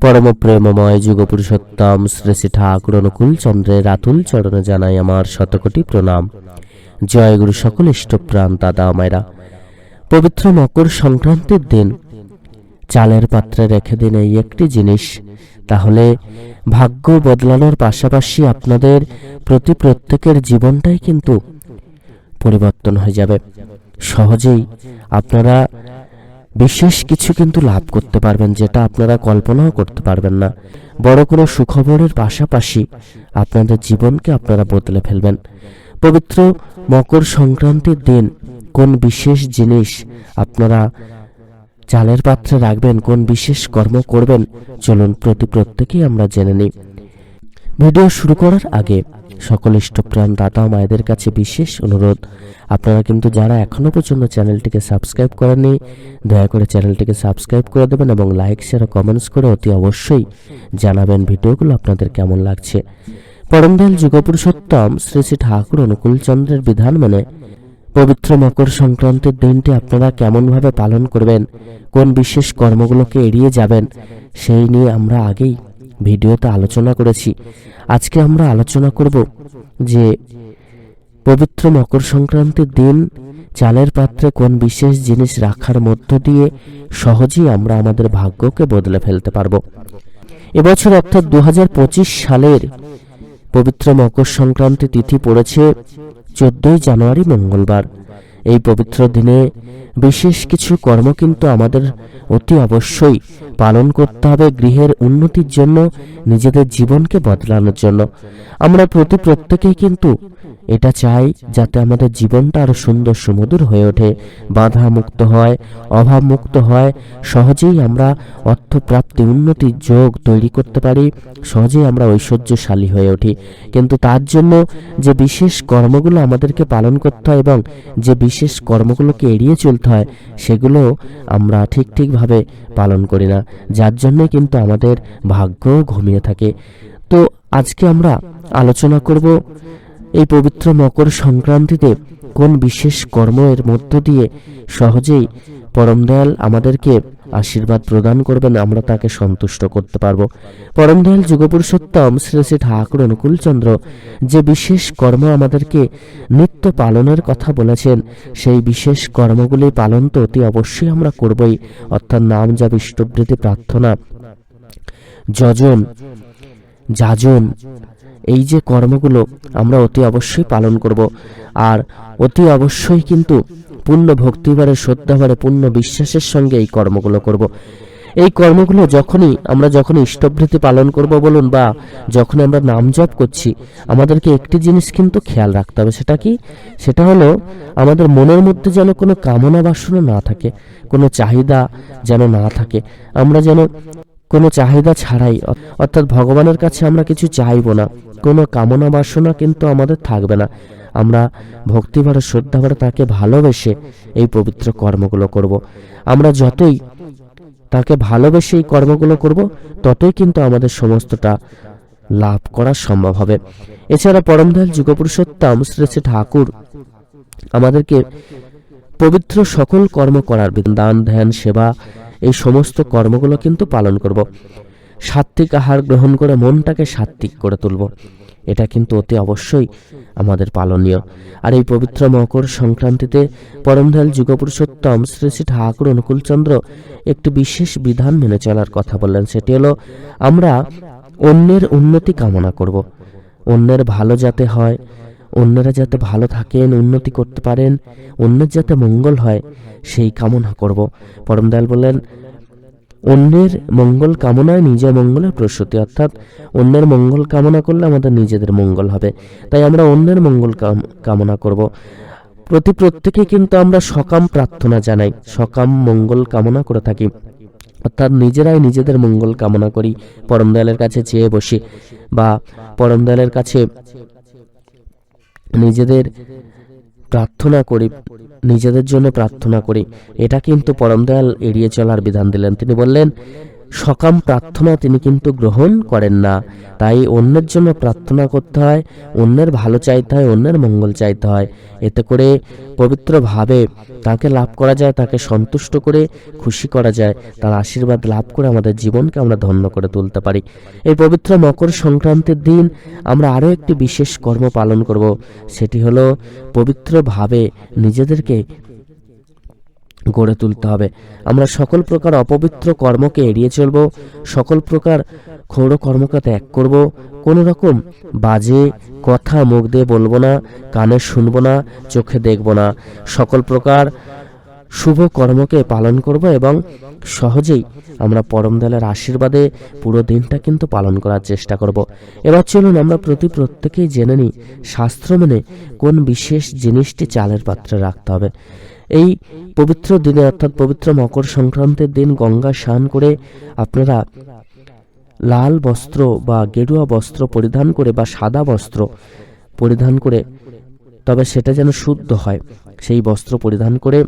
পরম প্রেমময় যুগপুরুষোত্তম শ্রী ঠাকুর অনুকূল চন্দ্রের রাতুল চরণে জানাই আমার শতকোটি প্রণাম। জয় গুরু সকল ইষ্টপ্রাণ দাদা মায়েরা। পবিত্র মকর সংক্রান্তির দিন। চালের পাত্রে রেখে দিন এই একটি জিনিস। তাহলে ভাগ্য বদলানোর পাশাপাশি আপনাদের প্রতি প্রত্যেকের জীবনটাই কিন্তু পরিবর্তন হয়ে যাবে। সহজেই আপনারা বিশেষ কিছু কিন্তু লাভ করতে পারবেন যেটা আপনারা কল্পনাও করতে পারবেন না। বড় কোনো সুখবরের পাশাপাশি আপনাদের জীবনকে আপনারা বদলে ফেলবেন। পবিত্র মকর সংক্রান্তির দিন কোন বিশেষ জিনিস আপনারা চালের পাত্রে রাখবেন, কোন বিশেষ কর্ম করবেন, চলুন প্রতি প্রত্যেকেই আমরা জেনে নিই। ভিডিও শুরু করার আগে সকল ইষ্টপ্রাণ দাতা মায়েদের কাছে বিশেষ অনুরোধ। আপনারা কিন্তু যারা এখনও পর্যন্ত চ্যানেলটিকে সাবস্ক্রাইব করেননি, দয়া করে চ্যানেলটিকে সাবস্ক্রাইব করে দেবেন এবং লাইক, শেয়ার কমেন্টস করে অতি অবশ্যই জানাবেন ভিডিওগুলো আপনাদের কেমন লাগছে। পরমদয়াল যুগপুরুষোত্তম শ্রী শ্রী ঠাকুর অনুকূলচন্দ্রের বিধান মানে পবিত্র মকর সংক্রান্তির দিনটি আপনারা কেমনভাবে পালন করবেন, কোন বিশেষ কর্মগুলোকে এড়িয়ে যাবেন, সেই নিয়ে আমরা আগেই ভিডিওতে আলোচনা করেছি। আজকে আমরা আলোচনা করব যে পবিত্র মকর সংক্রান্তির দিন চালের পাত্রে কোন বিশেষ জিনিস রাখার মধ্য দিয়ে সহজেই আমরা আমাদের ভাগ্যকে বদলে ফেলতে পারব। এবছর অর্থাৎ দু হাজার পঁচিশ সালের পবিত্র মকর সংক্রান্তি তিথি পড়েছে চোদ্দই জানুয়ারি মঙ্গলবার। এই পবিত্র দিনে বিশেষ কিছু কর্ম কিন্তু আমাদের অতি অবশ্যই পালন করতে হবে গৃহের উন্নতির জন্য, নিজেদের জীবনকে বদলানোর জন্য। আমরা প্রতি প্রত্যেকেই কিন্তু এটা চাই যাতে আমাদের জীবনটা আরও সুন্দর সুমধুর হয়ে ওঠে বাধা মুক্ত হয় অভাব মুক্ত হয়। সহজেই আমরা অর্থপ্রাপ্তি, উন্নতির যোগ তৈরি করতে পারি, সহজেই আমরা ঐশ্বর্যশালী হয়ে উঠি। কিন্তু তার জন্য যে বিশেষ কর্মগুলো আমাদেরকে পালন করতে হয় এবং যে বিশেষ কর্মগুলোকে এড়িয়ে চলতে হয়, সেগুলো আমরা ঠিক ঠিকভাবে পালন করি না। যার জন্যই কিন্তু আমাদের ভাগ্য ঘুমিয়ে থাকে। তো আজকে আমরা আলোচনা করব এই পবিত্র মকর সংক্রান্তিতে কোন বিশেষ কর্মের মধ্য দিয়ে সহজেই পরমদয়াল আমাদেরকে আশীর্বাদ প্রদান করবেন, আমরা তাকে সন্তুষ্ট করতে পারব। পরমদয়াল যুগপুরুষোত্তম শ্রী শ্রী ঠাকুর অনুকূলচন্দ্র যে বিশেষ কর্ম আমাদেরকে নিত্য পালনের কথা বলেছেন, সেই বিশেষ কর্মগুলি পালন তো অতি অবশ্যই আমরা করবই, অর্থাৎ নাম যা ইষ্টবৃত্তি, প্রার্থনা, যজন, যাজন এই যে কর্মগুলো আমরা অতি অবশ্যই পালন করব। আর অতি অবশ্যই কিন্তু পূর্ণ ভক্তিবারে শ্রদ্ধাভারে পূর্ণ বিশ্বাসের সঙ্গে এই কর্মগুলো করব। এই কর্মগুলো যখনই, আমরা যখন ইষ্টভৃতি পালন করব বলুন বা যখন আমরা নাম জপ করছি, আমাদেরকে একটি জিনিস কিন্তু খেয়াল রাখতে হবে, সেটা কি? সেটা হলো আমাদের মনের মধ্যে যেন কোনো কামনা বাসনা না থাকে, কোনো চাহিদা যেন না থাকে। আমরা যেন কোনো চাহিদা ছাড়াই, অর্থাৎ ভগবানের কাছে আমরা কিছু চাইব না। কোনো কামনা বাসনা কিন্তু আমাদের থাকবে না। আমরা ভক্তিভরে, শ্রদ্ধাভরে তাকে ভালোবেসে এই পবিত্র কর্মগুলো করব। আমরা যতই তাকে ভালোবেসে এই কর্মগুলো করব, ততই কিন্তু আমাদের সমস্তটা লাভ করা সম্ভব হবে। এছাড়া পরমদয়াল যুগপুরুষোত্তম শ্রী শ্রী ঠাকুর আমাদেরকে পবিত্র সকল কর্ম করার দান, ধ্যান, সেবা, এই সমস্ত কর্মগুলো কিন্তু পালন করব। সাত্বিক আহার গ্রহণ করে মনটাকে সাত্বিক করে তুলব। এটা কিন্তু অতি অবশ্যই আমাদের পালনীয়। আর এই পবিত্র মকর সংক্রান্তিতে পরমদয়াল যুগপুরুষোত্তম শ্রী শ্রী ঠাকুর অনুকূলচন্দ্র একটি বিশেষ বিধান মেনে চলার কথা বললেন। সেটি হলো, আমরা অন্যের উন্নতি কামনা করব। অন্যের ভালো যাতে হয়, অন্যরা যাতে ভালো থাকেন, উন্নতি করতে পারেন, অন্যের যাতে মঙ্গল হয়, সেই কামনা করব। পরমদয়াল বললেন অন্যের মঙ্গল কামনায় নিজের মঙ্গলের প্রসূতি, অর্থাৎ অন্যের মঙ্গল কামনা করলে আমাদের নিজেদের মঙ্গল হবে। তাই আমরা অন্যের মঙ্গল কামনা করব। প্রতি প্রত্যেকে কিন্তু আমরা সকাম প্রার্থনা জানাই, সকাম মঙ্গল কামনা করে থাকি। অর্থাৎ নিজেরাই নিজেদের মঙ্গল কামনা করি পরমদয়ালের কাছে চেয়ে বসি বা পরমদয়ালের কাছে নিজেদের প্রার্থনা করি, নিজেদের জন্য প্রার্থনা করি। এটা কিন্তু পরমদয়াল এড়িয়ে চলার বিধান দিলেন। তিনি বললেন সকাম প্রার্থনা তিনি কিন্তু গ্রহণ করেন না। তাই অন্যের জন্য প্রার্থনা করতে হয়, অন্যের ভালো চাইতে হয়, অন্যের মঙ্গল চাইতে হয়। এতে করে পবিত্রভাবে তাকে লাভ করা যায়, তাকে সন্তুষ্ট করে খুশি করা যায়, তার আশীর্বাদ লাভ করে আমাদের জীবনকে আমরা ধন্য করে তুলতে পারি। এই পবিত্র মকর সংক্রান্তির দিন আমরা আরও একটি বিশেষ কর্ম পালন করব, সেটি হলো পবিত্রভাবে নিজেদেরকে গড়ে তুলতে হবে। আমরা সকল প্রকার অপবিত্র কর্মকে এড়িয়ে চলব, সকল প্রকার ক্ষৌর কর্মকে ত্যাগ করব। কোনো রকম বাজে কথা মুখ দিয়ে বলব না, কানে শুনব না, চোখে দেখব না। সকল প্রকার শুভ কর্মকে পালন করব এবং সহজেই আমরা পরম দলের আশীর্বাদে পুরো দিনটা কিন্তু পালন করার চেষ্টা করব। এবার চলুন আমরা প্রতি প্রত্যেকেই জেনে নিই শাস্ত্র মেনে কোন বিশেষ জিনিসটি চালের পাত্রে রাখতে হবে। এই পবিত্র দিনে অর্থাৎ পবিত্র মকর সংক্রান্তির দিন গঙ্গা স্নান করে আপনারা লাল বস্ত্র বা গেরুয়া বস্ত্র পরিধান করে বা সাদা বস্ত্র পরিধান করে, তবে সেটা যেন শুদ্ধ হয়। সেই বস্ত্র পরিধান করে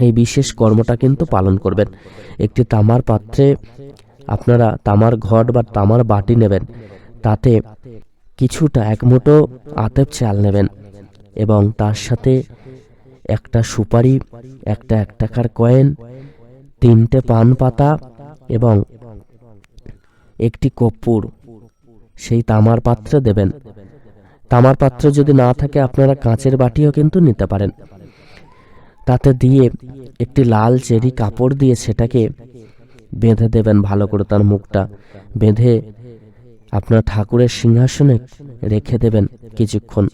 এই বিশেষ কর্মটা কিন্তু পালন করবেন। একটি তামার পাত্রে আপনারা তামার ঘট বা তামার বাটি নেবেন। তাতে কিছুটা এক আতেপ চাল নেবেন এবং তার সাথে একটা সুপারি, একটা এক টাকার কয়েন, তিনটে পান পাতা এবং একটি কর্পূর। সেই তামার পাত্রে দেবেন। তামার পাত্র যদি না থাকে, আপনারা কাঁচের বাটিও কিন্তু নিতে পারেন। তাতে দিয়ে একটি লাল চেরি কাপড় দিয়ে সেটাকে বেঁধে দেবেন ভালো করে তার মুখটা। বেঁধে আপনার ঠাকুরের সিংহাসনে রেখে দেবেন কিছুক্ষণ।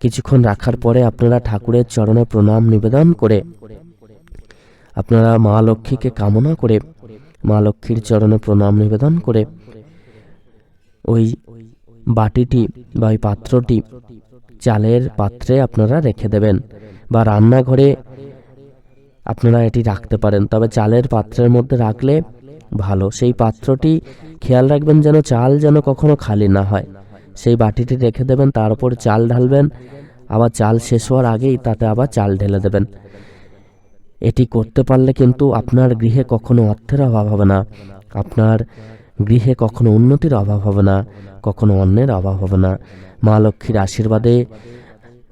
কিছুক্ষণ রাখার পরে আপনারা ঠাকুরের চরণে প্রণাম নিবেদন করে, আপনারা মা লক্ষ্মীকে কামনা করে, মা লক্ষ্মীর চরণে প্রণাম নিবেদন করে, ওই বাটিটি বা ওই পাত্রটি চালের পাত্রে আপনারা রেখে দেবেন বা রান্নাঘরে আপনারা এটি রাখতে পারেন। তবে চালের পাত্রের মধ্যে রাখলে ভালো। সেই পাত্রটি খেয়াল রাখবেন যেন চাল যেন কখনো খালি না হয়। সেই বাটিটি রেখে দেবেন, তার উপর চাল ঢালবেন। আবার চাল শেষ হওয়ার আগেই তাতে আবার চাল ঢেলে দেবেন। এটি করতে পারলে কিন্তু আপনার গৃহে কখনো অর্থের অভাব হবে না। আপনার গৃহে কখনো উন্নতির অভাব হবে না, কখনো অন্যের অভাব হবে না। মা লক্ষ্মীর আশীর্বাদে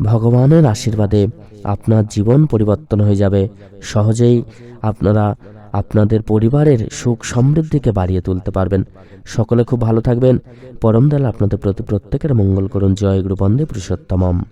ভগবানের আশীর্বাদে আপনার জীবন পরিবর্তন হয়ে যাবে। সহজেই আপনারা আপনাদের পরিবারের সুখ সমৃদ্ধিকে বাড়িয়ে তুলতে পারবেন। সকলে খুব ভালো থাকবেন। পরম দয়াল আপনাদের প্রতি প্রত্যেকের মঙ্গল করুন। জয় গুরু বন্দে পুরুষোত্তমম।